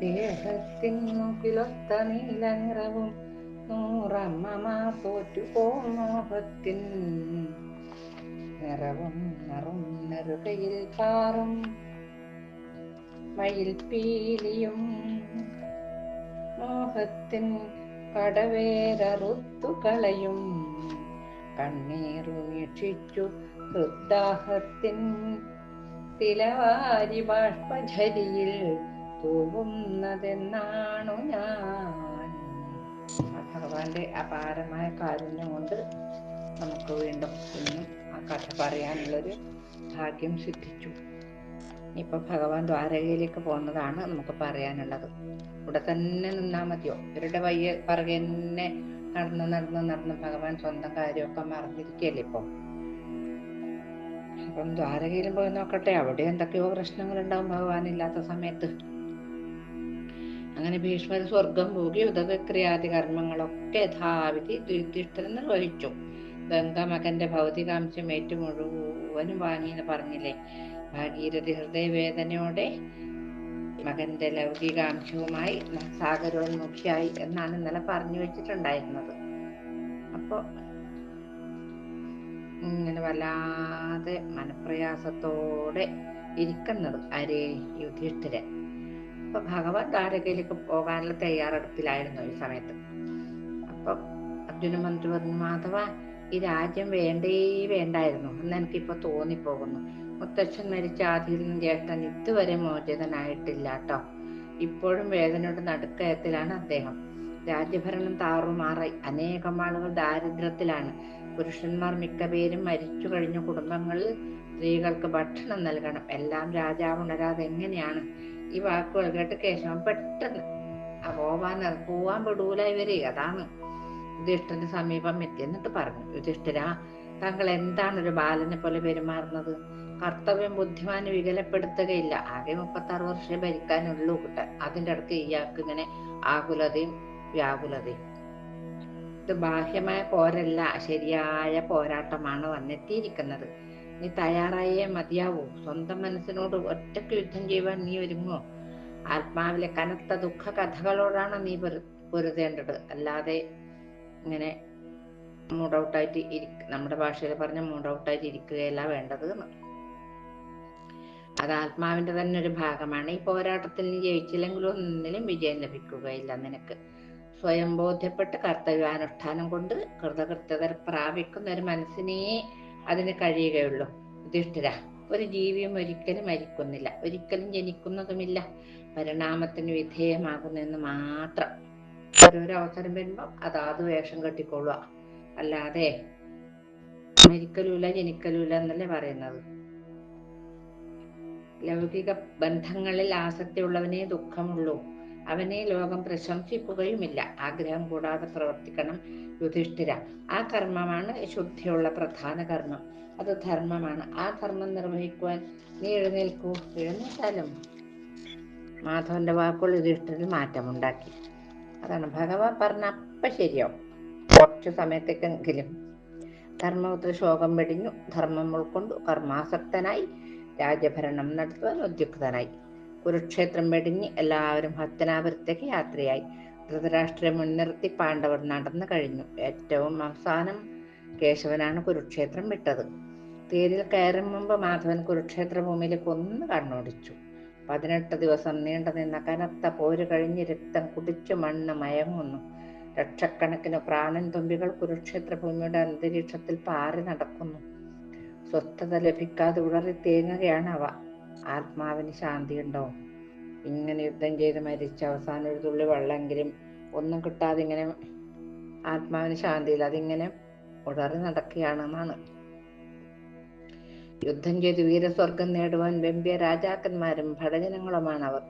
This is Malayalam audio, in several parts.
ദേഹത്തിൻ മുകിലൊത്ത നീല നിറവും നൂറമ്മമാർ തോറ്റുപോം മോഹത്തിൻ. നിറവും നിറം നെറുകയിൽ പാറും മയിൽ പീലിയും മോഹത്തിൻ കടവേരറുത്തു കളയും കണ്ണീറുമീക്ഷിച്ചു ഹൃദാഹത്തിൻ തിലവാരി ബാഷ്പଝരിയിൽ തൂവുന്നതെന്നാണു ഞാൻ. ഭഗവാന്റെ അപാരമായ കാരുണ്യം കൊണ്ട് നമുക്ക് വീണ്ടും ഇന്നും ആ കഥ പറയാനുള്ളൊരു ഭാഗ്യം സിദ്ധിച്ചു. ഇപ്പൊ ഭഗവാൻ ദ്വാരകയിലേക്ക് പോകുന്നതാണ് നമുക്ക് പറയാനുള്ളത്. ഇവിടെ തന്നെ നിന്നാ മതിയോ? ഇവരുടെ വയ്യ പറകെ തന്നെ നടന്ന് നടന്ന് നടന്ന് ഭഗവാൻ സ്വന്തം കാര്യമൊക്കെ മറന്നിരിക്കുകയല്ലേ ഇപ്പൊ? അപ്പം ദ്വാരകയിലും പോയി നോക്കട്ടെ. അവിടെ എന്തൊക്കെയോ ഭഗവാൻ ഇല്ലാത്ത സമയത്ത്. അങ്ങനെ ഭീഷ്മർ സ്വർഗം പോകി ഉദകക്രിയാതി കർമ്മങ്ങളൊക്കെ യഥാവിധി യുധിഷ്ഠിരൻ നിർവഹിച്ചു. ഗംഗ മകന്റെ ഭൗതികാംശം ഏറ്റു മുഴുവനും വാങ്ങി എന്ന് പറഞ്ഞില്ലേ? ഭാഗീരഥി ഹൃദയവേദനയോടെ മകന്റെ ലൗകികാംശവുമായി സാഗരോന്മുഖിയായി എന്നാണ് ഇന്നലെ പറഞ്ഞു വെച്ചിട്ടുണ്ടായിരുന്നത്. അപ്പൊ ഇങ്ങനെ വല്ലാതെ മനപ്രയാസത്തോടെ ഇരിക്കുന്നത് ആരേ യുധിഷ്ഠിരൻ. അപ്പൊ ഭഗവാൻ ദ്വാരകയിലേക്ക് പോകാനുള്ള തയ്യാറെടുപ്പിലായിരുന്നു ഈ സമയത്ത്. അപ്പൊ അർജുന മന്ത്രി പറഞ്ഞു മാധവ ഈ രാജ്യം വേണ്ടേ വേണ്ടായിരുന്നു. എന്ന് എനിക്കിപ്പോ തോന്നിപ്പോകുന്നു. മുത്തച്ഛൻ മരിച്ച ആദ്യ ജ്യേഷ്ഠൻ ഇതുവരെ മോചിതനായിട്ടില്ല കേട്ടോ ഇപ്പോഴും വേദനയുടെ നടുക്കയത്തിലാണ് അദ്ദേഹം. രാജ്യഭരണം താറുമാറായി. അനേകം ആളുകൾ ദാരിദ്ര്യത്തിലാണ്. പുരുഷന്മാർ മിക്കപേരും മരിച്ചു കഴിഞ്ഞ. കുടുംബങ്ങളിൽ സ്ത്രീകൾക്ക് ഭക്ഷണം നൽകണം. എല്ലാം രാജാവ് ഉണരാതെ എങ്ങനെയാണ്? ഈ വാക്കുകൾ കേട്ട് കേശവൻ പെട്ടെന്ന് ആ പോവാൻ പെടൂല ഇവർ. അതാണ് യുധിഷ്ഠന്റെ സമീപം എത്തി എന്നിട്ട് പറഞ്ഞു. യുധിഷ്ഠിര താങ്കൾ എന്താണ് ഒരു ബാലനെ പോലെ പെരുമാറുന്നത്? കർത്തവ്യം ബുദ്ധിമാന് വികലപ്പെടുത്തുകയില്ല. ആകെ മുപ്പത്തി ആറ് വർഷമേ ഭരിക്കാനുള്ളൂ കുട്ട അതിന്റെ അടുത്ത് ഇയാൾക്ക് ഇങ്ങനെ ആകുലതയും വ്യാകുലതയും. ഇത് ബാഹ്യമായ പോരല്ല ശരിയായ പോരാട്ടമാണ് വന്നെത്തിയിരിക്കുന്നത്. നീ തയ്യാറായേ മതിയാവൂ. സ്വന്തം മനസ്സിനോട് ഒറ്റയ്ക്ക് യുദ്ധം ചെയ്യുവാൻ നീ ഒരുങ്ങോ ആത്മാവിലെ കനത്ത ദുഃഖ കഥകളോടാണ് നീ പൊരുതേണ്ടത്. അല്ലാതെ ഇങ്ങനെ മൂഡ് ഔട്ടായിട്ട് ഇരിക്ക നമ്മുടെ ഭാഷയിൽ പറഞ്ഞ മൂഡ് ഔട്ടായിട്ട് ഇരിക്കുകയല്ല വേണ്ടത് അത് ആത്മാവിന്റെ തന്നെ ഒരു ഭാഗമാണ്. ഈ പോരാട്ടത്തിൽ നീ ജയിച്ചില്ലെങ്കിലും ഒന്നിലും വിജയം ലഭിക്കുകയില്ല നിനക്ക്. സ്വയം ബോധ്യപ്പെട്ട് കർത്തവ്യാനുഷ്ഠാനം കൊണ്ട് കൃതകൃത്യത പ്രാപിക്കുന്ന ഒരു മനസ്സിനെ അതിന് കഴിയുകയുള്ളൂ. യുധിഷ്ഠിര ഒരു ജീവിയും ഒരിക്കലും മരിക്കുന്നില്ല. ഒരിക്കലും ജനിക്കുന്നതുമില്ല. പരിണാമത്തിന് വിധേയമാകുന്നെന്ന് മാത്രം. ഓരോരോ അവസരം വരുമ്പോൾ അതാത് വേഷം കെട്ടിക്കൊള്ളുക. അല്ലാതെ മരിക്കലൂല ജനിക്കലൂല എന്നല്ലേ പറയുന്നത്. ലൗകിക ബന്ധങ്ങളിൽ ആസക്തി ഉള്ളവനെ ദുഃഖമുള്ളൂ. അവനെ ലോകം പ്രശംസിക്കുകയുമില്ല. ആഗ്രഹം കൂടാതെ പ്രവർത്തിക്കണം യുധിഷ്ഠിര. ആ കർമ്മമാണ് ശുദ്ധിയുള്ള പ്രധാന കർമ്മം. അത് ധർമ്മമാണ്. ആ ധർമ്മം നിർവഹിക്കുവാൻ നീ എഴുന്നേൽക്കൂ എഴുന്നേറ്റാലും മാധവന്റെ വാക്കുകൾ യുധിഷ്ഠിരൻ മാറ്റമുണ്ടാക്കി. അതാണ് ഭഗവാൻ പറഞ്ഞ അപ്പ ശരിയാവും. കുറച്ചു സമയത്തേക്കെങ്കിലും ധർമ്മപുത്ര ശോകം വെടിഞ്ഞു. ധർമ്മം ഉൾക്കൊണ്ടു കർമാസക്തനായി രാജഭരണം നടത്തുവാൻ ഉദ്യുക്തനായി. കുരുക്ഷേത്രം വെടിഞ്ഞ് എല്ലാവരും ഹസ്തനാപുരത്തേക്ക് യാത്രയായി. ധൃതരാഷ്ട്രം മുൻനിർത്തി പാണ്ഡവർ നടന്നു കഴിഞ്ഞു. ഏറ്റവും അവസാനം കേശവനാണ് കുരുക്ഷേത്രം വിട്ടത്. തേരിൽ കയറും മുമ്പ് മാധവൻ കുരുക്ഷേത്ര ഭൂമിയിലേക്ക് ഒന്ന് കണ്ണോടിച്ചു. പതിനെട്ട് ദിവസം നീണ്ടു നിന്ന കനത്ത പോര് കഴിഞ്ഞ് രക്തം കുടിച്ചു മണ്ണ് മയങ്ങുന്നു. ലക്ഷക്കണക്കിന് പ്രാണൻ തുമ്പികൾ കുരുക്ഷേത്ര ഭൂമിയുടെ അന്തരീക്ഷത്തിൽ പാറി നടക്കുന്നു. സ്വസ്ഥത ലഭിക്കാതെ ഉടറി തേങ്ങുകയാണ് അവ. ആത്മാവിന് ശാന്തിയുണ്ടോ ഇങ്ങനെ യുദ്ധം ചെയ്ത് മരിച്ച അവസാനം ഒരു തുള്ളി വെള്ളമെങ്കിലും ഒന്നും കിട്ടാതെ ഇങ്ങനെ ആത്മാവിന് ശാന്തിയില്ല. അതിങ്ങനെ ഉടറി നടക്കുകയാണെന്നാണ്. യുദ്ധം ചെയ്ത് വീരസ്വർഗം നേടുവാൻ വെമ്പിയ രാജാക്കന്മാരും ഭടജനങ്ങളുമാണ് അവർ.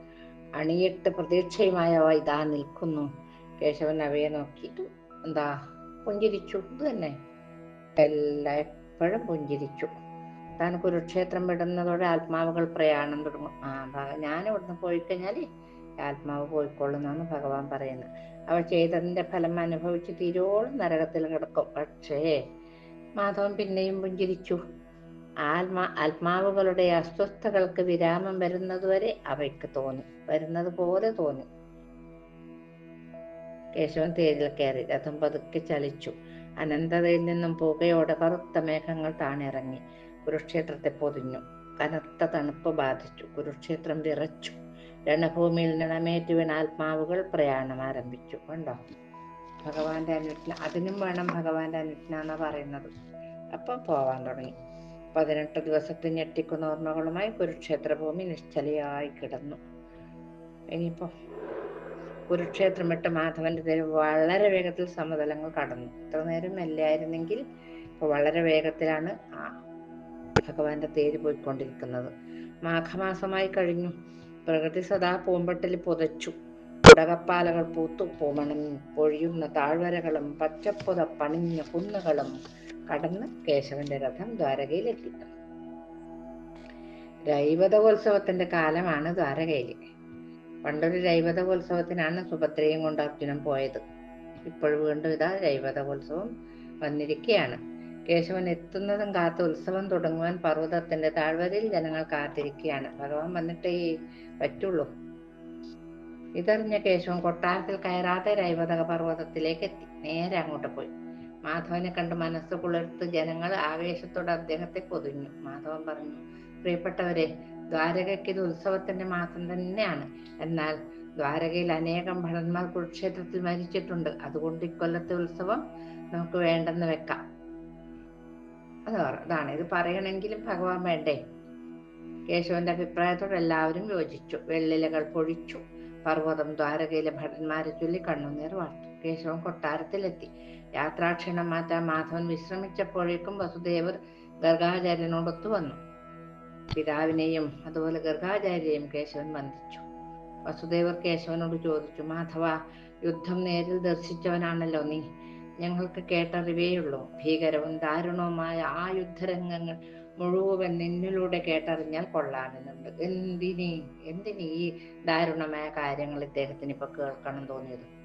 അണിയിട്ട് പ്രതീക്ഷയുമായ അവ ഇതാ നിൽക്കുന്നു. കേശവൻ അവയെ നോക്കിയിട്ട് എന്താ? പുഞ്ചിരിച്ചു. ഇത് തന്നെ എല്ലാ എപ്പോഴും പുഞ്ചിരിച്ചു. താൻ കുരുക്ഷേത്രം വിടുന്നതോടെ ആത്മാവുകൾ പ്രയാണം തുടങ്ങും. ആ ഞാൻ ഇവിടുന്ന് പോയി കഴിഞ്ഞാൽ ആത്മാവ് പോയിക്കൊള്ളുന്നാണ് ഭഗവാൻ പറയുന്നത് അവൾ ചെയ്തതിന്റെ ഫലം അനുഭവിച്ച് തീരോളം നരകത്തിൽ കിടക്കും. പക്ഷേ മാധവൻ പിന്നെയും പുഞ്ചിരിച്ചു. ആത്മാ ആത്മാവുകളുടെ അസ്വസ്ഥതകൾക്ക് വിരാമം വരുന്നതുവരെ അവയ്ക്ക് തോന്നി. വരുന്നത് പോലെ തോന്നി. കേശവൻ തേരിൽ കയറി. രഥം പതുക്കെ ചലിച്ചു. അനന്തതയിൽ നിന്നും പുകയോടെ കറുത്ത മേഘങ്ങൾ താണിറങ്ങി. കുരുക്ഷേത്രത്തെ പൊതിഞ്ഞു. കനത്ത തണുപ്പ് ബാധിച്ചു. കുരുക്ഷേത്രം വിറച്ചു. രണഭൂമിയിൽ നിണമേറ്റ് വീണ ആത്മാവുകൾ പ്രയാണം ആരംഭിച്ചു. കണ്ടോ? ഭഗവാന്റെ അനുജ്ഞ. അതിനും വേണം ഭഗവാന്റെ അനുജ്ഞ എന്നാ പറയുന്നത്. അപ്പം പോവാൻ തുടങ്ങി. പതിനെട്ട് ദിവസത്തെ ഞെട്ടിക്കുന്ന ഓർമ്മകളുമായി കുരുക്ഷേത്ര ഭൂമി നിശ്ചലയായി കിടന്നു. ഇനിയിപ്പോ കുരുക്ഷേത്രം വിട്ട് മാധവന്റെ തെരുവ് വളരെ വേഗത്തിൽ സമതലങ്ങൾ കടന്നു. ഇത്ര നേരം മെല്ലെയായിരുന്നെങ്കിൽ ഇപ്പൊ വളരെ വേഗത്തിലാണ് ആ ഭഗവാന്റെ തേര് പോയിക്കൊണ്ടിരിക്കുന്നത്. മാഘമാസമായി കഴിഞ്ഞു. പ്രകൃതി സദാ പൂമ്പട്ടിൽ പുതച്ചു. കുടകപ്പാലകൾ പൂത്തു. പൂമണം പൊഴിയുന്ന താഴ്വരകളും പച്ചപ്പുത പണിഞ്ഞ കുന്നുകളും കടന്ന് കേശവന്റെ രഥം ദ്വാരകയിലെത്തി. ദൈവതോത്സവത്തിന്റെ കാലമാണ് ദ്വാരകയിൽ പണ്ടൊരു ദൈവതോത്സവത്തിനാണ് സുഭദ്രയും കൊണ്ട് അർജുനൻ പോയത്. ഇപ്പോൾ വീണ്ടും ഇതാ ദൈവതോത്സവം വന്നിരിക്കുകയാണ് കേശവൻ എത്തുന്നതും കാത്ത് ഉത്സവം തുടങ്ങുവാൻ പർവതത്തിന്റെ താഴ്വരയിൽ ജനങ്ങൾ കാത്തിരിക്കുകയാണ്. ഭഗവാൻ വന്നിട്ടേ പറ്റുള്ളൂ. ഇതറിഞ്ഞ കേശവൻ കൊട്ടാരത്തിൽ കയറാതെ രൈവതക പർവതത്തിലേക്ക് എത്തി. നേരെ അങ്ങോട്ട് പോയി. മാധവനെ കണ്ട് മനസ്സ് കുളിർത്ത് ജനങ്ങൾ ആവേശത്തോടെ അദ്ദേഹത്തെ പൊതിഞ്ഞു. മാധവൻ പറഞ്ഞു പ്രിയപ്പെട്ടവരെ ദ്വാരകയ്ക്ക് ഇത് ഉത്സവത്തിന്റെ മാസം തന്നെയാണ്. എന്നാൽ ദ്വാരകയിൽ അനേകം ഭടന്മാർ കുരുക്ഷേത്രത്തിൽ മരിച്ചിട്ടുണ്ട്. അതുകൊണ്ട് ഇക്കൊല്ലത്തെ ഉത്സവം നമുക്ക് വേണ്ടെന്ന് വെക്കാം. അത് അതാണ്. ഇത് പറയണമെങ്കിലും ഭഗവാൻ വേണ്ടേ? കേശവന്റെ അഭിപ്രായത്തോട് എല്ലാവരും യോജിച്ചു. വെള്ളിലകൾ പൊഴിച്ചു. പർവതം ദ്വാരകയിലെ ഭടന്മാരെ ചൊല്ലി കണ്ണുനീർ വാർത്തു. കേശവൻ കൊട്ടാരത്തിലെത്തി. യാത്രാക്ഷീണം മാറ്റാൻ മാധവൻ വിശ്രമിച്ചപ്പോഴേക്കും വസുദേവർ ഗർഗാചാര്യനോടൊത്തു വന്നു. പിതാവിനെയും അതുപോലെ ഗർഗാചാര്യയും കേശവൻ വന്ദിച്ചു. വസുദേവർ കേശവനോട് ചോദിച്ചു മാധവ യുദ്ധം നേരിൽ ദർശിച്ചവനാണല്ലോ നീ. ഞങ്ങൾക്ക് കേട്ടറിവേയുള്ളൂ. ഭീകരവും ദാരുണവുമായ ആ യുദ്ധരംഗങ്ങൾ മുഴുവൻ നിന്നിലൂടെ കേട്ടറിഞ്ഞാൽ കൊള്ളാമെന്നുണ്ട്. എന്തിനി? എന്തിനി ഈ ദാരുണമായ കാര്യങ്ങൾ ഇദ്ദേഹത്തിന് ഇപ്പൊ കേൾക്കണം തോന്നിയത്?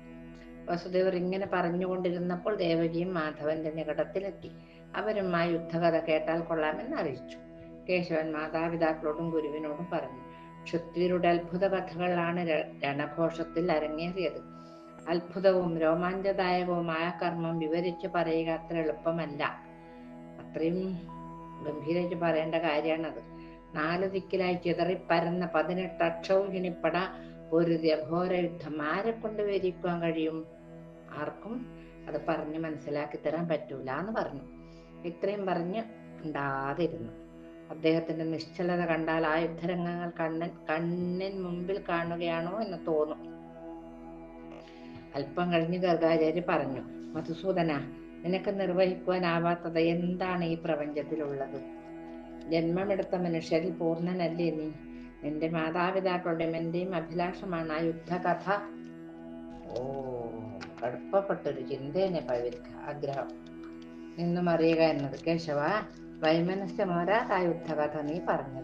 വസുദേവർ ഇങ്ങനെ പറഞ്ഞുകൊണ്ടിരുന്നപ്പോൾ ദേവകിയും മാധവന്റെ നികടത്തിലെത്തി. അവരും ആ യുദ്ധകഥ കേട്ടാൽ കൊള്ളാമെന്ന് അറിയിച്ചു. കേശവൻ മാതാപിതാക്കളോടും ഗുരുവിനോടും പറഞ്ഞു ക്ഷത്രിയരുടെ അത്ഭുത കഥകളാണ് രണഘോഷത്തിൽ അരങ്ങേറിയത്. അത്ഭുതവും രോമാഞ്ചദായകവുമായ കർമ്മം വിവരിച്ച് പറയുക അത്ര എളുപ്പമല്ല. അത്രയും ഗംഭീരമായിട്ട് പറയേണ്ട കാര്യമാണത്. നാല് ദിക്കിലായി ചിതറിപ്പരന്ന പതിനെട്ട് അക്ഷൗഹിണിപ്പട ഒരു ഘോര യുദ്ധം ആരെ കൊണ്ട് വിവരിക്കുവാൻ കഴിയും? ആർക്കും അത് പറഞ്ഞ് മനസ്സിലാക്കി തരാൻ പറ്റൂല എന്ന് പറഞ്ഞു. ഇത്രയും പറഞ്ഞ് ഉണ്ടാതിരുന്നു അദ്ദേഹത്തിന്റെ നിശ്ചലത കണ്ടാൽ ആ യുദ്ധരംഗങ്ങൾ കണ്ണൻ കണ്ണിൻ മുമ്പിൽ കാണുകയാണോ എന്ന് തോന്നും. അല്പം കഴിഞ്ഞ് ഗർഗാചാര്യ പറഞ്ഞു മധുസൂദന നിനക്ക് നിർവഹിക്കുവാനാവാത്തത് എന്താണ് ഈ പ്രപഞ്ചത്തിലുള്ളത്? ജന്മമെടുത്ത മനുഷ്യരിൽ പൂർണനല്ലേ നീ? നിന്റെ മാതാപിതാക്കളുടെയും എന്റെയും അഭിലാഷമാണ് ആ യുദ്ധകഥ. ഓ കടുപ്പപ്പെട്ടൊരു ചിന്തേനെ പവിത്ര ആഗ്രഹം. നിന്നും അറിയുക എന്നത് കേശവ വൈമനസ്യമാരാത് ആ യുദ്ധകഥ നീ പറഞ്ഞു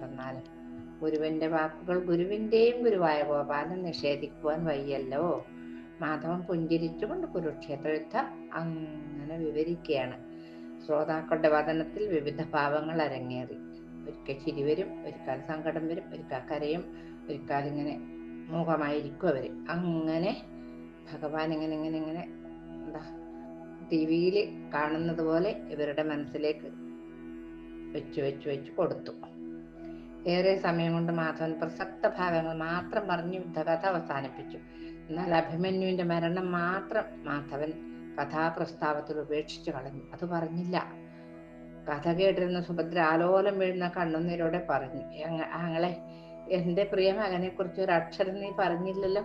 ഗുരുവിന്റെ വാക്കുകൾ ഗുരുവിന്റെയും ഗുരുവായ ഗോപാലൻ നിഷേധിക്കുവാൻ വയ്യല്ലോ മാധവൻ പുഞ്ചിരിച്ചുകൊണ്ട് കുരുക്ഷേത്ര യുദ്ധം അങ്ങനെ വിവരിക്കുകയാണ്. ശ്രോതാക്കളുടെ വതനത്തിൽ വിവിധ ഭാവങ്ങൾ അരങ്ങേറി. ഒരിക്കൽ ചിരി വരും ഒരിക്കൽ സങ്കടം വരും ഒരിക്കൽ കരയും ഒരിക്കൽ ഇങ്ങനെ മൂകമായിരിക്കും അവർ അങ്ങനെ ഭഗവാൻ ഇങ്ങനെ ഇങ്ങനെ ഇങ്ങനെ എന്താ ടി വിയിൽ കാണുന്നത് പോലെ ഇവരുടെ മനസ്സിലേക്ക് വെച്ച് വെച്ച് വെച്ച് കൊടുത്തു. ഏറെ സമയം കൊണ്ട് മാധവൻ പ്രസക്ത ഭാഗങ്ങൾ മാത്രം പറഞ്ഞ് യുദ്ധകഥ അവസാനിപ്പിച്ചു. എന്നാൽ അഭിമന്യുവിന്റെ മരണം മാത്രം മാധവൻ കഥാപ്രസ്താവത്തിൽ ഉപേക്ഷിച്ചു കളഞ്ഞു. അത് പറഞ്ഞില്ല. കഥ കേട്ടിരുന്ന സുഭദ്ര ആലോലം വീഴുന്ന കണ്ണുനീരോടെ പറഞ്ഞു അങ്ങളെ എന്റെ പ്രിയ മകനെ കുറിച്ച് ഒരു അക്ഷരം നീ പറഞ്ഞില്ലല്ലോ.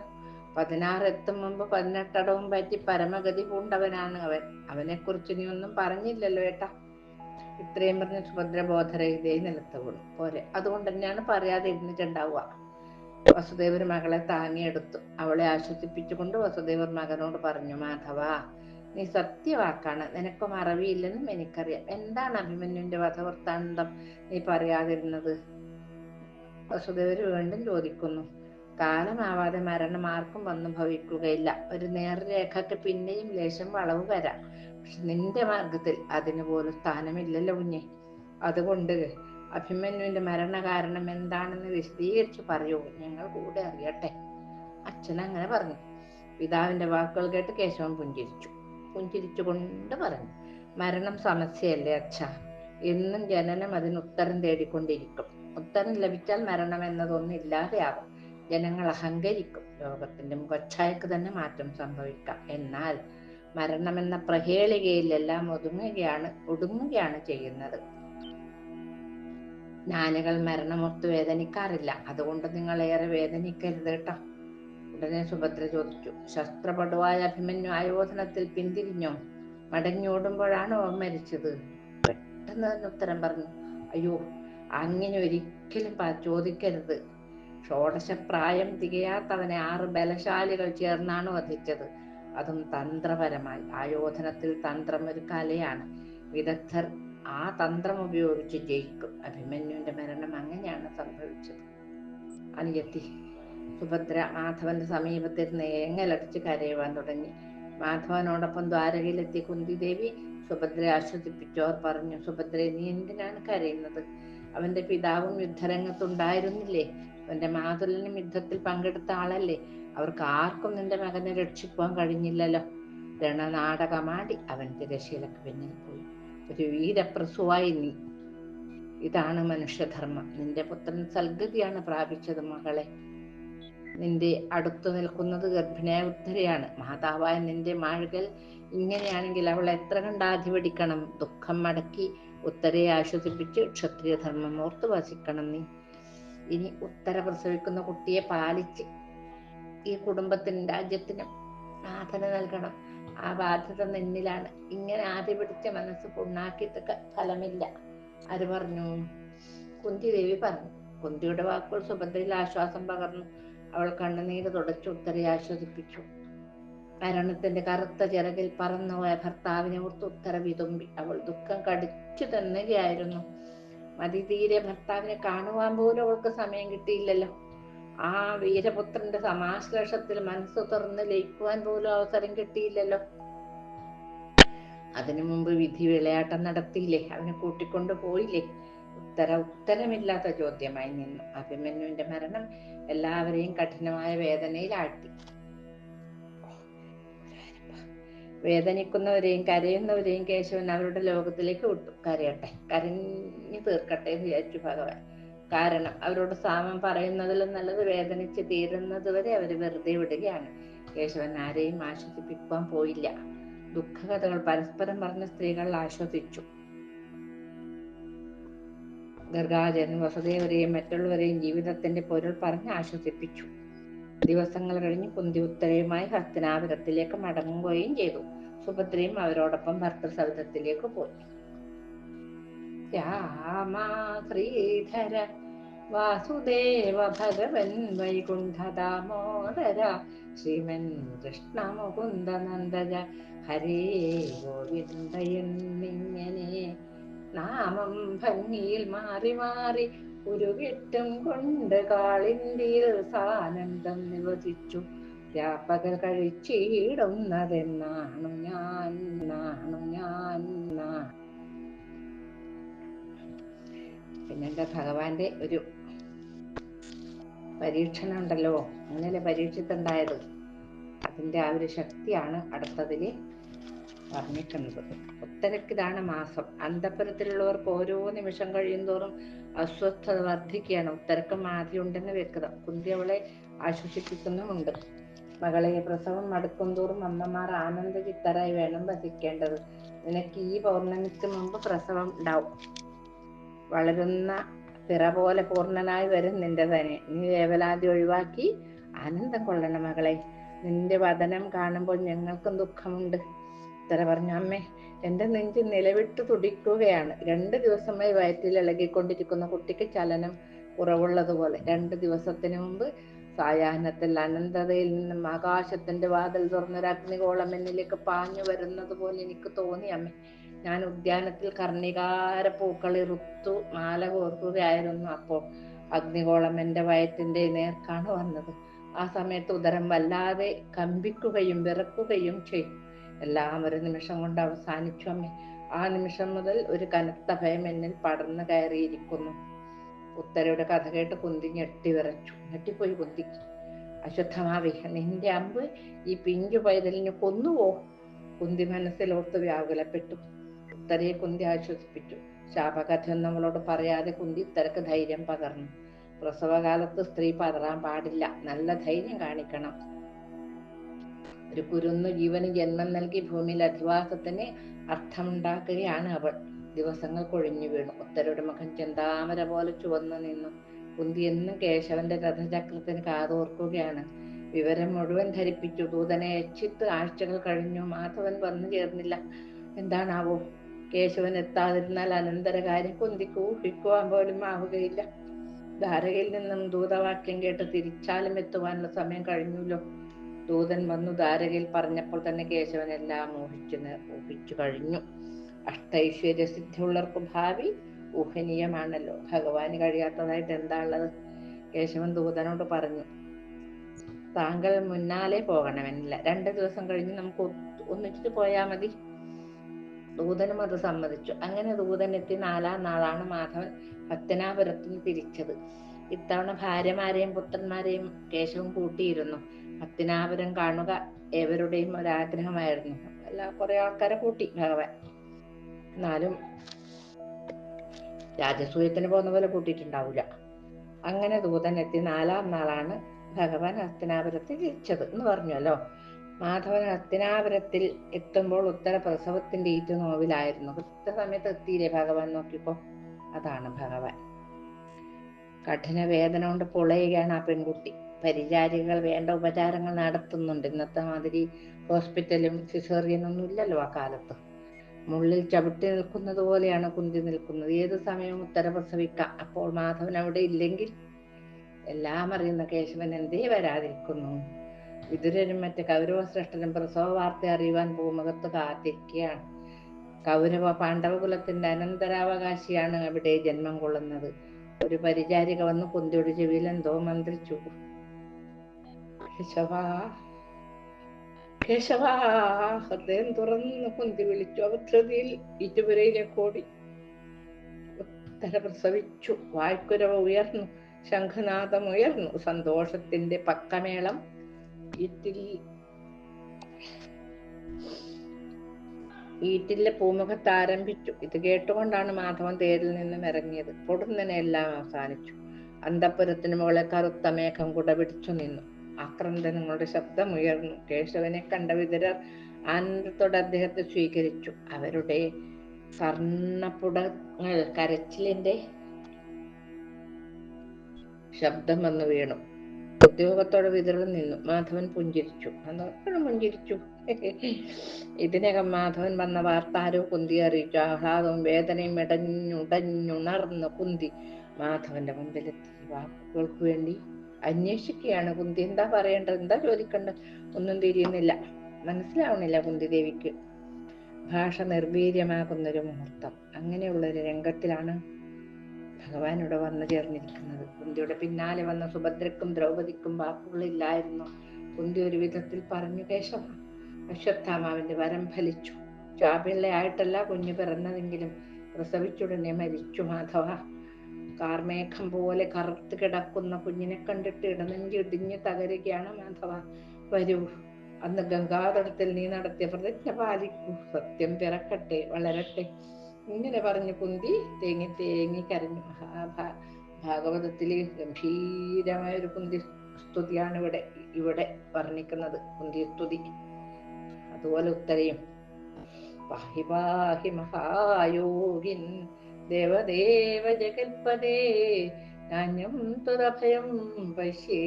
പതിനാറ് എത്തും മുമ്പ് പതിനെട്ടടവും പറ്റി പരമഗതി പൂണ്ടവനാണ് അവൻ. അവനെ കുറിച്ച് നീ ഒന്നും പറഞ്ഞില്ലല്ലോ ഏട്ടാ. ഇത്രയും പറഞ്ഞ് സുഭദ്ര ബോധരഹിതയെ നിലത്ത് വീണു. പോരെ അതുകൊണ്ട് തന്നെയാണ് പറയാതെ ഇരുന്നിട്ടുണ്ടാവുക. വസുദേവർ മകളെ താങ്ങിയെടുത്തു അവളെ ആശ്വസിപ്പിച്ചുകൊണ്ട് വസുദേവർ മകനോട് പറഞ്ഞു മാധവ നീ സത്യവാക്കാണ്. നിനക്കും അറിവിയില്ലെന്നും എനിക്കറിയാം. എന്താണ് അഭിമന്യുവിന്റെ വധവൃത്താന്തം നീ പറയാതിരുന്നത്? വസുദേവർ വീണ്ടും ചോദിക്കുന്നു കാലമാവാതെ മരണം ആർക്കും വന്നു ഭവിക്കുകയില്ല. ഒരു നേർരേഖക്ക് പിന്നെയും ലേശം വളവ് വരാം. പക്ഷെ നിന്റെ മാർഗത്തിൽ അതിന് പോലും സ്ഥാനമില്ലല്ലോ കുഞ്ഞെ. അതുകൊണ്ട് അഭിമന്യുവിന്റെ മരണകാരണം എന്താണെന്ന് വിശദീകരിച്ച് പറയൂ. ഞങ്ങൾ കൂടെ അറിയട്ടെ. അച്ഛൻ അങ്ങനെ പറഞ്ഞു. പിതാവിന്റെ വാക്കുകൾ കേട്ട് കേശവൻ പുഞ്ചിരിച്ചു. പുഞ്ചിരിച്ചുകൊണ്ട് പറഞ്ഞു മരണം സമസ്യയല്ലേ അച്ഛ. എന്നും ജനനം അതിന് ഉത്തരം തേടിക്കൊണ്ടിരിക്കും. ഉത്തരം ലഭിച്ചാൽ മരണം എന്നതൊന്നും ഇല്ലാതെയാകും. ജനങ്ങൾ അഹങ്കരിക്കും. ലോകത്തിന്റെ മുഖച്ഛായക്ക് തന്നെ മാറ്റം സംഭവിക്കാം. എന്നാൽ മരണമെന്ന പ്രഹേളികയിലെല്ലാം ഒതുങ്ങുകയാണ് ഒടുങ്ങുകയാണ് ചെയ്യുന്നത്. ജ്ഞാനികൾ മരണമൊത്ത് വേദനിക്കാറില്ല. അതുകൊണ്ട് നിങ്ങൾ ഏറെ വേദനിക്കരുത് കേട്ടോ. ഉടനെ സുഭദ്ര ചോദിച്ചു. ശസ്ത്രപടുവായ അഭിമന്യു ആയോധനത്തിൽ പിന്തിരിഞ്ഞോ? മടങ്ങിയോടുമ്പോഴാണോ അവൻ മരിച്ചത്. പെട്ടെന്ന് തന്നെ ഉത്തരം പറഞ്ഞു. അയ്യോ അങ്ങനെ ഒരിക്കലും ചോദിക്കരുത്. ഷോഡശപ്രായം തികയാത്തവനെ ആറ് ബലശാലികൾ ചേർന്നാണ് വധിച്ചത്. അതും തന്ത്രപരമായി. ആയോധനത്തിൽ തന്ത്രം ഒരു കലയാണ്. വിദഗ്ധർ ആ തന്ത്രം ഉപയോഗിച്ച് ജയിക്കും. അഭിമന്യുവിന്റെ മരണം അങ്ങനെയാണ് സംഭവിച്ചത്. അനിയത്തി സുഭദ്ര മാധവന്റെ സമീപത്തിരുന്ന് ഏങ്ങലടിച്ച് കരയുവാൻ തുടങ്ങി. മാധവനോടൊപ്പം ദ്വാരകയിലെത്തിയ കുന്തിദേവി സുഭദ്രയെ ആശ്വസിപ്പിച്ചു. അവർ പറഞ്ഞു സുഭദ്രയെ നീ എന്തിനാണ് കരയുന്നത്? അവന്റെ പിതാവും യുദ്ധരംഗത്തുണ്ടായിരുന്നില്ലേ? അവന്റെ മാതുലനും യുദ്ധത്തിൽ പങ്കെടുത്ത ആളല്ലേ? അവർക്ക് ആർക്കും നിന്റെ മകനെ രക്ഷിക്കുവാൻ കഴിഞ്ഞില്ലല്ലോ. രണനാടകമാടി അവൻ തിരശീലക്ക് പിന്നിൽ പോയി. ഒരു വീരപ്രസുവായി നീ. ഇതാണ് മനുഷ്യധർമ്മം. നിന്റെ പുത്രൻ സൽഗതിയാണ് പ്രാപിച്ചത് മകളെ. നിന്റെ അടുത്തു നിൽക്കുന്നത് ഗർഭിണിയായ ഉദ്ധരയാണ് മാതാവായ നിന്റെ മാഴുകൽ ഇങ്ങനെയാണെങ്കിൽ അവൾ എത്ര കണ്ടാധിപടിക്കണം? ദുഃഖം മടക്കി ഉത്തരയെ ആശ്വസിപ്പിച്ച് ക്ഷത്രിയധർമ്മം ഓർത്തു വസിക്കണം നീ. ഇനി ഉത്തര പ്രസവിക്കുന്ന കുട്ടിയെ പാലിച്ച് ഈ കുടുംബത്തിനും രാജ്യത്തിനും ആദര നൽകണം. ആ ബാധ്യത നിന്നിലാണ്. ഇങ്ങനെ ആദ്യ പിടിച്ച മനസ്സ് പുണ്ണാക്കിയിട്ട് ഫലമില്ല. ആര് പറഞ്ഞു? കുന്തി ദേവി പറഞ്ഞു. കുന്തിയുടെ വാക്കുകൾ സുഭദ്രയിൽ ആശ്വാസം പകർന്നു. അവൾ കണ്ണുനീര് തുടച്ചു ഉത്തരയെ ആശ്വസിപ്പിച്ചു. മരണത്തിന്റെ കറുത്ത ചിറകിൽ പറന്നുപോയ ഭർത്താവിനെ ഓർത്ത് ഉത്തര വിതുമ്പി. അവൾ ദുഃഖം കടിച്ചു തന്നുകയായിരുന്നു. മതി തീരെ ഭർത്താവിനെ കാണുവാൻ പോലും അവൾക്ക് സമയം കിട്ടിയില്ലല്ലോ. ആ വീരപുത്രന്റെ സമാശ്ലേഷത്തിൽ മനസ്സ് തുറന്ന് ലയിക്കുവാൻ പോലും അവസരം കിട്ടിയില്ലല്ലോ. അതിനു മുമ്പ് വിധി വിളയാട്ടം നടത്തിയില്ലേ? അവനെ കൂട്ടിക്കൊണ്ടു പോയില്ലേ? ഉത്തര ഉത്തരമില്ലാത്ത ചോദ്യമായി നിന്നു. അഭിമന്യുവിന്റെ മരണം എല്ലാവരെയും കഠിനമായ വേദനയിൽ ആഴ്ത്തി വേദനിക്കുന്നവരെയും കരയുന്നവരെയും കേശവൻ അവരുടെ ലോകത്തിലേക്ക് വിട്ടു. കരയട്ടെ കരഞ്ഞു തീർക്കട്ടെ എന്ന് വിചാരിച്ചു ഭഗവാൻ. കാരണം അവരോട് സാമം പറയുന്നതിലും നല്ലത് വേദനിച്ച് തീരുന്നത് വരെ അവർ വെറുതെ വിടുകയാണ്. കേശവൻ ആരെയും ആശ്വസിപ്പിക്കുവാൻ പോയില്ല. ദുഃഖകഥകൾ പരസ്പരം പറഞ്ഞ സ്ത്രീകൾ ആശ്വസിച്ചു. ഗർഗാചരൻ വസുദേവരെയും മറ്റുള്ളവരെയും ജീവിതത്തിന്റെ പൊരുൾ പറഞ്ഞ് ആശ്വസിപ്പിച്ചു. ദിവസങ്ങൾ കഴിഞ്ഞ് കുന്തി ഉത്തരയുമായി ഹസ്തനാപുരത്തിലേക്ക് മടങ്ങുകയും ചെയ്തു. സുഭദ്രയും അവരോടൊപ്പം ഭർത്തൃസവിധത്തിലേക്ക് പോയി. രാമ ശ്രീധര വാസുദേവ ഭഗവൻ വൈകുണ്ഠ ദാമോദര ശ്രീമൻ കൃഷ്ണ മുകുന്ദ നന്ദജ ഹരേ ഗോവിന്ദയെന്നിങ്ങനെ നാമം ഭംഗിയിൽ മാറി മാറി ഒരു വിട്ടും കൊണ്ട് കാളിന്തിയിൽ സാനന്ദം നിവസിച്ചു. വ്യാപകൽ കഴിച്ചിടുന്നതെന്നാണു ഞാൻ നാണു ഞാൻ പിന്നെ എന്താ ഭഗവാന്റെ ഒരു പരീക്ഷണം ഉണ്ടല്ലോ അങ്ങനെയല്ലേ പരീക്ഷിത്തുണ്ടായത് അതിന്റെ ആ ഒരു ശക്തിയാണ് അടുത്തതിൽ വർണിക്കുന്നത്. ഉത്തരക്കിതാണ് മാസം. അന്തപുരത്തിലുള്ളവർക്ക് ഓരോ നിമിഷം കഴിയുന്തോറും അസ്വസ്ഥത വർദ്ധിക്കുകയാണ്. ഉത്തരക്ക് മാതിയുണ്ടെന്ന് വെക്കുക കുന്തി അവളെ ആശ്വസിപ്പിക്കുന്നുമുണ്ട്. മകളെ പ്രസവം മടുക്കും തോറും അമ്മമാർ ആനന്ദചിത്തരായി വേണം വസിക്കേണ്ടത്. നിനക്ക് ഈ പൗർണമിക്ക് മുമ്പ് പ്രസവം ഉണ്ടാവും. വളരുന്ന പിറ പോലെ പൂർണനായി വരും നിന്റെ തന്നെ നീ വേവലാതി ഒഴിവാക്കി ആനന്ദം കൊള്ളണം മകളെ. നിന്റെ വതനം കാണുമ്പോൾ ഞങ്ങൾക്കും ദുഃഖമുണ്ട്. ഇത്ര പറഞ്ഞു അമ്മേ എന്റെ നെഞ്ച് നിലവിട്ട് തുടിക്കുകയാണ്. രണ്ട് ദിവസമായി വയറ്റിൽ ഇളകിക്കൊണ്ടിരിക്കുന്ന കുട്ടിക്ക് ചലനം കുറവുള്ളതുപോലെ രണ്ട് ദിവസത്തിന് മുമ്പ് സായാഹ്നത്തിൽ അനന്തതയിൽ നിന്നും ആകാശത്തിന്റെ വാതിൽ തുറന്നൊരു അഗ്നികോളം എന്നിലേക്ക് പാഞ്ഞു വരുന്നത് പോലെ എനിക്ക് തോന്നി അമ്മേ. ഞാൻ ഉദ്യാനത്തിൽ കർണികാര പൂക്കളിറുത്തു മാല കോർക്കുകയായിരുന്നു. അപ്പോൾ അഗ്നികോളം എന്റെ വയറ്റിന്റെ നേർക്കാണ് വന്നത്. ആ സമയത്ത് ഉദരം വല്ലാതെ കമ്പിക്കുകയും വിറക്കുകയും ചെയ്തു. എല്ലാം ഒരു നിമിഷം കൊണ്ട് അവസാനിച്ചു അമ്മേ. ആ നിമിഷം മുതൽ ഒരു കനത്ത ഭയം എന്നിൽ പടർന്നു കയറിയിരിക്കുന്നു. ഉത്തരയുടെ കഥ കേട്ട് കുന്തി ഞെട്ടി വിറച്ചു. ഞെട്ടിപ്പോയി കുന്തി അശ്വത്ഥമാവി നിന്റെ അമ്പ് ഈ പിഞ്ചു പൈതലിന് കൊന്നുവോ? കുന്തി മനസ്സിലോർത്ത് വ്യാകുലപ്പെട്ടു. ഉത്തരയെ കുന്തി ആശ്വസിപ്പിച്ചു. ശാപകഥ നമ്മളോട് പറയാതെ കുന്തി ഉത്തരക്ക് ധൈര്യം പകർന്നു. പ്രസവകാലത്ത് സ്ത്രീ പതറാൻ പാടില്ല. നല്ല ധൈര്യം കാണിക്കണം. ഒരു കുരുന്നു ജീവന് ജന്മം നൽകി ഭൂമിയിൽ അധിവാസത്തിന് അർത്ഥമുണ്ടാക്കുകയാണ് അവൾ. ദിവസങ്ങൾ കൊഴിഞ്ഞു വീണു. ഉത്തരയുടെ മുഖം ചെന്താമര പോലെ ചുവന്നു നിന്നു. കുന്തി എന്നും കേശവന്റെ രഥചക്രത്തിന് കാതോർക്കുകയാണ്. വിവരം മുഴുവൻ ധരിപ്പിച്ചു. ദൂതനെ എച്ചിത്ത് ആഴ്ചകൾ കഴിഞ്ഞു. മാധവൻ വന്നു ചേർന്നില്ല. എന്താണാവോ? കേശവൻ എത്താതിരുന്നാൽ അനന്തര കാര്യം കുന്തിക്ക് ഊഹിക്കുവാൻ പോലും ആവുകയില്ല. ധാരകയിൽ നിന്നും ദൂതവാക്യം കേട്ട് തിരിച്ചാലും എത്തുവാനുള്ള സമയം കഴിഞ്ഞുല്ലോ. ദൂതൻ വന്നു ധാരകയിൽ പറഞ്ഞപ്പോൾ തന്നെ കേശവൻ എല്ലാം ഊഹിച്ചു ഊഹിച്ചു കഴിഞ്ഞു. അഷ്ടൈശ്വര്യ സിദ്ധിയുള്ളവർക്ക് ഭാവി ഊഹനീയമാണല്ലോ. ഭഗവാന് കഴിയാത്തതായിട്ട് എന്താ ഉള്ളത് കേശവൻ ദൂതനോട് പറഞ്ഞു താങ്കൾ മുന്നാലെ പോകണമെന്നില്ല. രണ്ട് ദിവസം കഴിഞ്ഞ് നമുക്ക് ഒന്നിച്ചിട്ട് പോയാൽ മതി. ദൂതനും അത് സമ്മതിച്ചു. അങ്ങനെ ദൂതനെത്തി നാലാം നാളാണ് മാധവൻ പത്തനാപുരത്തിന് തിരിച്ചത്. ഇത്തവണ ഭാര്യമാരെയും പുത്രന്മാരെയും കേശവും കൂട്ടിയിരുന്നു. പത്തനാപുരം കാണുക ഏവരുടെയും ഒരാഗ്രഹമായിരുന്നു. അല്ല കുറെ ആൾക്കാരെ കൂട്ടി ഭഗവാൻ. എന്നാലും രാജസൂയത്തിന് പോകുന്ന പോലെ കൂട്ടിയിട്ടുണ്ടാവില്ല അങ്ങനെ ദൂതൻ എത്തി നാലാം നാളാണ് ഭഗവാൻ അസ്തനാപുരത്തിൽ തിരിച്ചത് എന്ന് പറഞ്ഞല്ലോ മാധവൻ ഹസ്തിനാപുരത്തിൽ എത്തുമ്പോൾ ഉത്തര പ്രസവത്തിന്റെ ഈറ്റ നോവിലായിരുന്നു കൃത്യസമയത്ത് എത്തിയില്ലേ ഭഗവാൻ? നോക്കിക്കോ. അതാണ് ഭഗവാൻ. കഠിന വേദന കൊണ്ട് പൊളയുകയാണ് ആ പെൺകുട്ടി. പരിചാരികൾ വേണ്ട ഉപചാരങ്ങൾ നടത്തുന്നുണ്ട്. ഇന്നത്തെ മാതിരി ഹോസ്പിറ്റലും സിസേറിയനും ഒന്നും ഇല്ലല്ലോ ആ കാലത്ത്. മുള്ളിൽ ചവിട്ടി നിൽക്കുന്നത് പോലെയാണ് കുന്തി നിൽക്കുന്നത്. ഏത് സമയവും ഉത്തര പ്രസവിക്കാം അപ്പോൾ മാധവൻ അവിടെ ഇല്ലെങ്കിൽ എല്ലാം അറിയുന്ന കേശവൻ എന്തേ വരാതിരിക്കുന്നു? വിതുരരും മറ്റ് കൗരവ ശ്രേഷ്ഠനും പ്രസവ വാർത്ത അറിയുവാൻ ഭൂമുഖത്ത് കാത്തിരിക്കുകയാണ്. കൗരവ പാണ്ഡവകുലത്തിന്റെ അനന്തരാവകാശിയാണ് അവിടെ ജന്മം കൊള്ളുന്നത്. ഒരു പരിചാരിക വന്ന് കുന്തിയുടെ ചെവിയിൽ എന്തോ മന്ത്രിച്ചു. കേശവ കേശവ ഹൃദയം തുറന്ന് കുന്തി വിളിച്ചു. അവധൃതിയിൽ ഇറ്റുപുരയിലേക്ക് ഓടി ഉത്തര പ്രസവിച്ചു വായ്ക്കുരവ ഉയർന്നു. ശംഖനാഥം ഉയർന്നു. സന്തോഷത്തിന്റെ പക്കമേളം ഈറ്റിൽ വീട്ടിലെ പൂമുഖത്ത് ആരംഭിച്ചു. ഇത് കേട്ടുകൊണ്ടാണ് മാധവൻ തേരിൽ നിന്നും ഇറങ്ങിയത്. പൊടുന്നനെ എല്ലാം അവസാനിച്ചു. അന്തപുരത്തിന് മുകളെ കറുത്ത മേഘം കുടപിടിച്ചു നിന്നു. ആക്രന്തനങ്ങളുടെ ശബ്ദം ഉയർന്നു. കേശവനെ കണ്ട വിതരർ ആനന്ദത്തോടെ അദ്ദേഹത്തെ സ്വീകരിച്ചു. അവരുടെ കർണപ്പുടങ്ങൾ കരച്ചിലിന്റെ ശബ്ദം വന്നു വീണു. ഉദ്യോഗത്തോടെ വിതരണം നിന്നു. മാധവൻ പുഞ്ചിരിച്ചു. അന്നോർക്കണം പുഞ്ചിരിച്ചു. ഇതിനകം മാധവൻ വന്ന വാർത്ത ആരോ കുന്തി അറിയിച്ചു. ആഹ്ലാദവും വേദനയും ഇടഞ്ഞുടഞ്ഞുണർന്ന് കുന്തി മാധവന്റെ മുമ്പിലെത്തി. വാക്കുകൾക്ക് വേണ്ടി അന്വേഷിക്കുകയാണ് കുന്തി. എന്താ പറയേണ്ടത്? എന്താ ചോദിക്കേണ്ടത്? ഒന്നും തിരിയുന്നില്ല. മനസ്സിലാവണില്ല കുന്തി ദേവിക്ക്. ഭാഷ നിർവീര്യമാകുന്നൊരു മുഹൂർത്തം. അങ്ങനെയുള്ളൊരു രംഗത്തിലാണ് ഭഗവാൻ ഇവിടെ വന്നു ചേർന്നിരിക്കുന്നത്. കുന്തിയുടെ പിന്നാലെ വന്ന സുഭദ്രക്കും ദ്രൗപദിക്കും വാക്കുകളില്ലായിരുന്നു. കുന്തി ഒരു വിധത്തിൽ പറഞ്ഞു കേശവ അശ്വത്ഥാമാവിന്റെ വരം ഫലിച്ചു. ചാപിള്ളയായിട്ടല്ല കുഞ്ഞു പിറന്നതെങ്കിലും പ്രസവിച്ചുടനെ മരിച്ചു മാധവ. കാർമേഘം പോലെ കറുത്ത് കിടക്കുന്ന കുഞ്ഞിനെ കണ്ടിട്ട് ഇടനെഞ്ചി ഇടിഞ്ഞ് തകരുകയാണ് മാധവ. വരൂ അന്ന് ഗംഗാതടത്തിൽ നീ നടത്തിയ പ്രതിജ്ഞ പാലിക്കൂ. സത്യം പിറക്കട്ടെ വളരട്ടെ. ഇങ്ങനെ പറഞ്ഞു കുന്തി തേങ്ങി തേങ്ങി കരഞ്ഞു. ഭാഗവതത്തിൽ ഗംഭീരമായ ഒരു കുന്തി സ്തുതിയാണ് ഇവിടെ ഇവിടെ വർണിക്കുന്നത് കുന്തി സ്തുതി അതുപോലെ ഉത്തരയും. പാഹി പാഹി മഹായോഗിൻ ദേവദേവ ജഗൽപദേ നാണ്യം തുറഭയം പശ്യേ.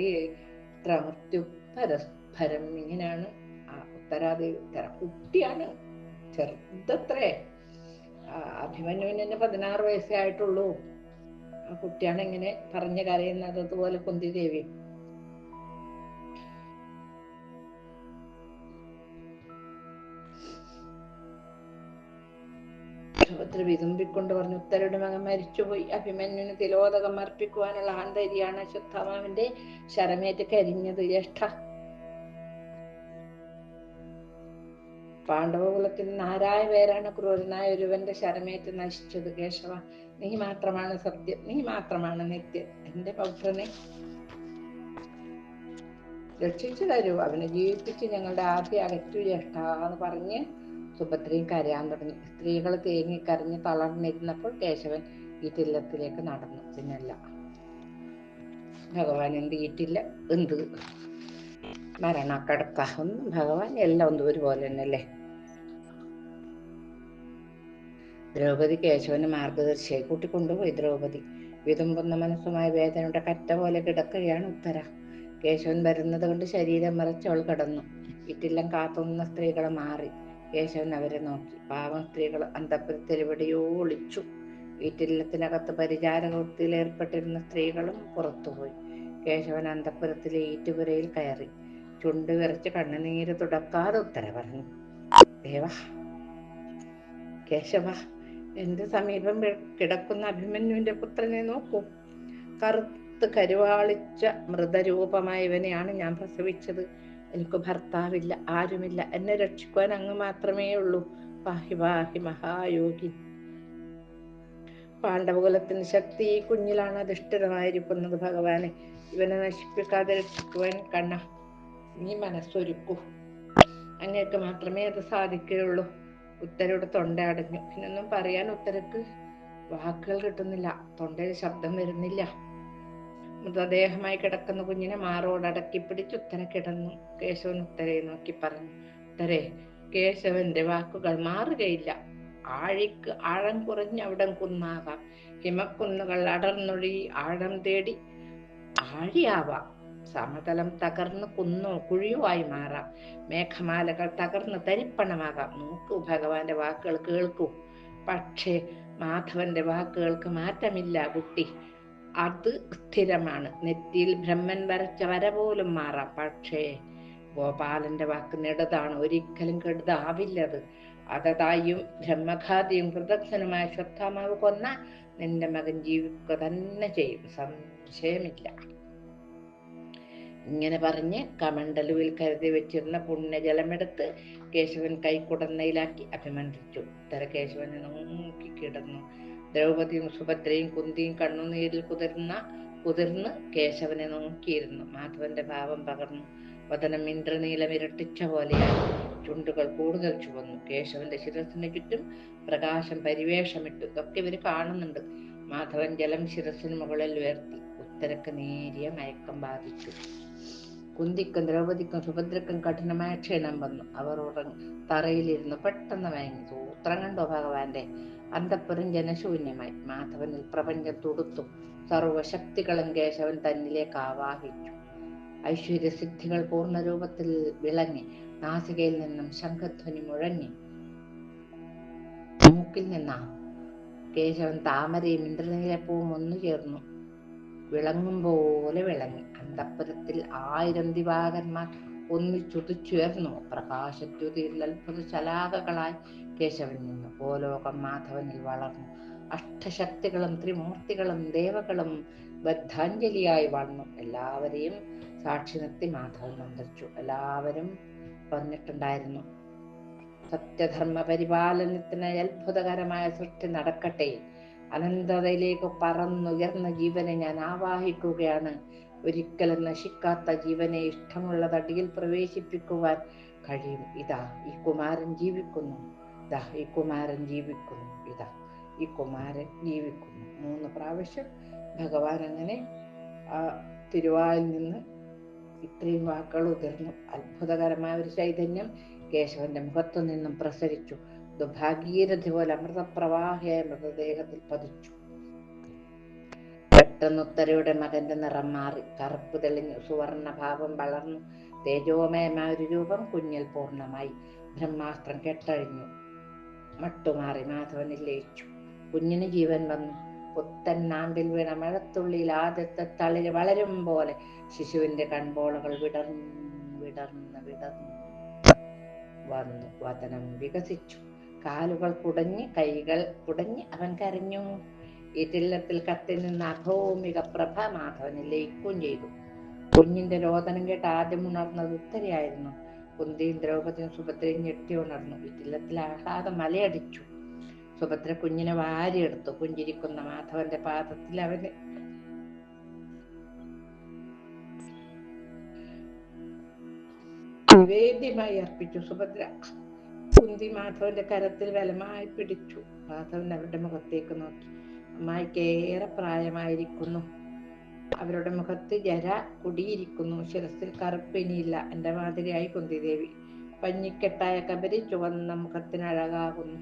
ത്രമൃത്യു പരസ്പരം ഇങ്ങനെയാണ്. ആ ഉത്തരാദേവി ഉത്തര. കുട്ടിയാണ് ചെറുതത്രേ. അഭിമന്യുവിന് പതിനാറ് വയസ്സേ ആയിട്ടുള്ളൂ. ആ കുട്ടിയാണ് ഇങ്ങനെ പറഞ്ഞു കരയുന്നത്. അതുപോലെ കുന്തി ദേവി വിതുമ്പിക്കൊണ്ട് പറഞ്ഞു ഉത്തരയുടെ മകൻ മരിച്ചുപോയി. അഭിമന്യുവിന് തിലോദകം അർപ്പിക്കുവാനുള്ള ആന്തരിയാണ് അശ്വത്ഥാമാവിന്റെ ശരമേറ്റ് കരിഞ്ഞത്. ജ്യേഷ്ഠ പാണ്ഡവകുലത്തിൽ നാരായ പേരാണ് ക്രൂരനായ ഒരുവന്റെ ശരമേറ്റ് നശിച്ചത് കേശവ. നീ മാത്രമാണ് സത്യം നീ മാത്രമാണ് നിത്യം. എന്റെ പൗത്രനെ രക്ഷിച്ചു തരൂ. അവനെ ജീവിപ്പിച്ച് ഞങ്ങളുടെ ആദ്യ അകറ്റു ജ്യേഷ്ഠ എന്ന് പറഞ്ഞ് സുഭദ്രയും കരയാൻ തുടങ്ങി. സ്ത്രീകൾ തേങ്ങിക്കരഞ്ഞ് തളർന്നിരുന്നപ്പോൾ കേശവൻ ഈ തില്ലത്തിലേക്ക് നടന്നു. പിന്നല്ല ഭഗവാൻ എന്ത് ഈറ്റില്ല എന്ത്? മരണക്കടക്ക ഒന്നും ഭഗവാൻ എല്ലാം ഒന്നും ഒരുപോലെ തന്നെയല്ലേ? ദ്രൗപദി കേശവന് മാർഗദർശിയായി കൂട്ടിക്കൊണ്ടുപോയി. ദ്രൗപദി വിതുമ്പുന്ന മനസ്സുമായ വേദനയുടെ കറ്റ പോലെ കിടക്കുകയാണ് ഉത്തര. കേശവൻ വരുന്നത് കൊണ്ട് ശരീരം മറച്ചവൾ കിടന്നു. ഇറ്റെല്ലാം കാത്തുന്ന സ്ത്രീകളെ മാറി. കേശവൻ അവരെ നോക്കി. പാവം സ്ത്രീകൾ അന്തപുരത്തിൽ എവിടെയോ ഒളിച്ചു. ഈറ്റില്ലത്തിനകത്ത് പരിചാരകൃത്തിയിൽ ഏർപ്പെട്ടിരുന്ന സ്ത്രീകളും പുറത്തുപോയി. കേശവൻ അന്തപുരത്തിലെ ഈറ്റുപുരയിൽ കയറി. ചുണ്ട് വിറച്ച് കണ്ണുനീര് തുടക്കാതെ ഉത്തര പറഞ്ഞു. ദേവ കേശവ എന്റെ സമീപം കിടക്കുന്ന അഭിമന്യുവിന്റെ പുത്രനെ നോക്കൂ. കറുത്ത് കരുവാളിച്ച മൃതരൂപമായ ഇവനെയാണ് ഞാൻ പ്രസവിച്ചത്. എനിക്ക് ഭർത്താവില്ല ആരുമില്ല. എന്നെ രക്ഷിക്കുവാൻ അങ്ങ് മാത്രമേ ഉള്ളൂ. പാഹി പാഹി മഹായോഗി. പാണ്ഡവകുലത്തിന് ശക്തി ഈ കുഞ്ഞിലാണ് അധിഷ്ഠിതമായിരിക്കുന്നത് ഭഗവാനെ. ഇവനെ നശിപ്പിക്കാതെ രക്ഷിക്കുവാൻ കണ്ണ നീ മനസ്സൊരുക്കൂ. അങ്ങേക്ക് മാത്രമേ അത് സാധിക്കുകയുള്ളൂ. ഉത്തരയുടെ തൊണ്ട അടഞ്ഞു. പിന്നെ ഒന്നും പറയാൻ ഉത്തരക്ക് വാക്കുകൾ കിട്ടുന്നില്ല. തൊണ്ടയിൽ ശബ്ദം വരുന്നില്ല. മൃതദേഹമായി കിടക്കുന്ന കുഞ്ഞിനെ മാറോട് അടക്കി പിടിച്ച് ഉത്തര കിടന്നു. കേശവൻ ഉത്തരയെ നോക്കി പറഞ്ഞു ഉത്തരേ കേശവന്റെ വാക്കുകൾ മാറുകയില്ല. ആഴിക്ക് ആഴം കുറഞ്ഞ് അവിടം കുന്നാകാം. ഹിമക്കുന്നുകൾ അടർന്നൊഴി ആഴം തേടി ആഴിയാവാം. സമതലം തകർന്ന് കുന്നു കുഴിയോ ആയി മാറാം. മേഘമാലകൾ തകർന്ന് തരിപ്പണമാകാം. നോക്കൂ ഭഗവാന്റെ വാക്കുകൾ കേൾക്കൂ. പക്ഷേ മാധവന്റെ വാക്കുകൾക്ക് മാറ്റമില്ല കുട്ടി. അത് സ്ഥിരമാണ്. നെറ്റിയിൽ ബ്രഹ്മൻ വരച്ച വര പോലും മാറാം. പക്ഷേ ഗോപാലന്റെ വാക്ക് നെടുതാണ്. ഒരിക്കലും കെടുതാവില്ലത്. അതതായും ബ്രഹ്മഘാതിയും കൃതജ്ഞനുമായ ശ്രദ്ധാമാവ് കൊന്ന നിന്റെ മകൻ ജീവിക്കുക തന്നെ ചെയ്യും. സംശയമില്ല. ഇങ്ങനെ പറഞ്ഞ് കമണ്ടലുവിൽ കരുതി വെച്ചിരുന്ന പുണ്യജലമെടുത്ത് കേശവൻ കൈക്കുടന്നയിലാക്കി അഭിമന്ത്രിച്ചു ഉത്തര കേശവൻ നോക്കി കിടന്നു. ദ്രൗപതിയും സുഭദ്രയും കുന്തിയും കണ്ണുനീരിൽ കുതിർന്ന കുതിർന്ന് കേശവനെ നോക്കിയിരുന്നു. മാധവന്റെ ഭാവം പകർന്നു. വതനം ഇന്ദ്രനീലം ഇരട്ടിച്ച പോലെയായി. ചുണ്ടുകൾ കൂടുതൽ ചുവന്നു. കേശവന്റെ ശിരസിന് ചുറ്റും പ്രകാശം പരിവേഷമിട്ടു. ഇതൊക്കെ ഇവർ കാണുന്നുണ്ട്. മാധവൻ ജലം ശിരസിന് മുകളിൽ ഉയർത്തി. ഉത്തരക്ക് നേരിയ മയക്കം ബാധിച്ചു. കുന്തിക്കും ദ്രൗപദിക്കും സുഭദ്രക്കും കഠിനമായ ക്ഷീണം വന്നു. അവർ ഉറങ്ങി. തറയിലിരുന്ന്. പെട്ടെന്ന് മയങ്ങി. സൂത്രം കണ്ടോ ഭഗവാന്റെ? അന്തപ്പുരം ജനശൂന്യമായി. മാധവനിൽ പ്രപഞ്ചം തുടുത്തു. സർവശക്തികളും കേശവൻ തന്നിലേക്ക് ആവാഹിച്ചു. പൂർണ രൂപത്തിൽ വിളങ്ങി. നാസികയിൽ നിന്നും ശംഖധ്വനി മുഴങ്ങി. മൂക്കിൽ നിന്നാ കേശവൻ താമരയും ഇന്ദ്രനീലപ്പൂവും ഒന്നു ചേർന്നു. വിളങ്ങും പോലെ വിളങ്ങി. അന്തപ്പുരത്തിൽ ആയിരം ദിവാകന്മാർ ഒന്നിച്ചുതിച്ചുയർന്നു പ്രകാശദ്യുതിയിൽ അത്ഭുത ശലാകകളായി കേശവൻ നിന്നു ഗോലോകം മാധവനിൽ വളർന്നു. അഷ്ടശക്തികളും ത്രിമൂർത്തികളും ദേവകളും ബദ്ധാഞ്ജലിയായി വളർന്നു. എല്ലാവരെയും സാക്ഷി നിർത്തി മാധവൻ മന്ത്രിച്ചു എല്ലാവരും വന്നിട്ടുണ്ടായിരുന്നു. സത്യധർമ്മ പരിപാലനത്തിന് അത്ഭുതകരമായ സൃഷ്ടി നടക്കട്ടെ. അനന്തതയിലേക്ക് പറന്നുയർന്ന ജീവനെ ഞാൻ ആവാഹിക്കുകയാണ്. ഒരിക്കലും നശിക്കാത്ത ജീവനെ ഇഷ്ടമുള്ള തടിയിൽ പ്രവേശിപ്പിക്കുവാൻ കഴിയും. ഇതാ ഈ കുമാരൻ ജീവിക്കുന്നു. ഇതാ ഈ കുമാരൻ ജീവിക്കുന്നു. ഇതാ ഈ കുമാരൻ ജീവിക്കുന്നു. മൂന്ന് പ്രാവശ്യം ഭഗവാൻ അങ്ങനെ ആ തിരുവായിൽ നിന്ന് ഇത്രയും വാക്കുകൾ ഉതിർന്നു. അത്ഭുതകരമായ ഒരു ചൈതന്യം കേശവന്റെ മുഖത്തു നിന്നും പ്രസരിച്ചു. ദുഭാഗീരഥി പോലെ അമൃതപ്രവാഹിയായ മൃതദേഹത്തിൽ പതിച്ചു. പെട്ടെന്ന് ഉത്തരയുടെ മകന്റെ നിറം മാറി. കറുപ്പ് തെളിഞ്ഞു. സുവർണ ഭാവം വളർന്നു. തേജോമയമായ ഒരു രൂപം കുഞ്ഞിൽ പൂർണമായി. ബ്രഹ്മാസ്ത്രം കെട്ടഴിഞ്ഞു. മട്ടുമാറി മാധവനിൽ ലയിച്ചു കുഞ്ഞിന് ജീവൻ വന്നു. പുത്തൻ നാമ്പിൽ വീണ മഴത്തുള്ളിയിൽ ആദ്യത്തെ തളിര് വളരും പോലെ ശിശുവിന്റെ കൺപോളകൾ വിടർന്നു വിടർന്ന് വിടർന്നു വന്നു. വതനം വികസിച്ചു. കാലുകൾ കുടഞ്ഞ് കൈകൾ കുടഞ്ഞ് അവൻ കരഞ്ഞു. ഈറ്റില്ലത്തിൽ കത്തി നിന്ന അഭൗമിക പ്രഭ മാധവനെ ലയിക്കുകയും ചെയ്തു. കുഞ്ഞിന്റെ രോദനം കേട്ട് ആദ്യം ഉണർന്നത് ഉത്തരയായിരുന്നു. കുന്തിയും ദ്രൗപദിയും സുഭദ്രയും ഞെട്ടി ഉണർന്നു. ഈറ്റില്ലത്തിൽ ആഹ്ലാദം മലയടിച്ചു. സുഭദ്ര കുഞ്ഞിനെ വാരിയെടുത്തു. പുഞ്ചിരിക്കുന്ന മാധവന്റെ പാദത്തിൽ അവന് നിവേദ്യമായി അർപ്പിച്ചു. സുഭദ്ര കുന്തി മാധവന്റെ കരത്തിൽ ബലമായി പിടിച്ചു. മാധവൻ അവരുടെ മുഖത്തേക്ക് നോക്കി. അമ്മായിക്ക് ഏറെ പ്രായമായിരിക്കുന്നു. അവരുടെ മുഖത്ത് ജര കുടിയിരിക്കുന്നു. ശിരസിൽ കറുപ്പിനിയില്ല. എന്റെ മാതിരിയായി കുന്തിദേവി. പഞ്ഞിക്കെട്ടായ കബരി ചുവന്ന മുഖത്തിന് അഴകാകുന്നു.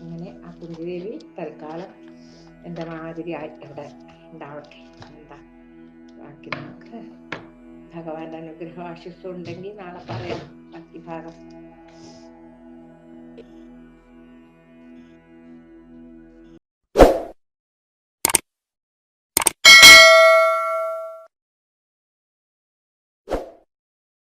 അങ്ങനെ ആ കുന്തിദേവി തൽക്കാലം എന്റെ മാതിരിയായി അവിടെ ഉണ്ടാവട്ടെ. എന്താ ബാക്കി നമുക്ക് ഭഗവാന്റെ അനുഗ്രഹം ആശിസ്സും ഉണ്ടെങ്കിൽ നാളെ പറയാം. ബാക്കി ഭാഗം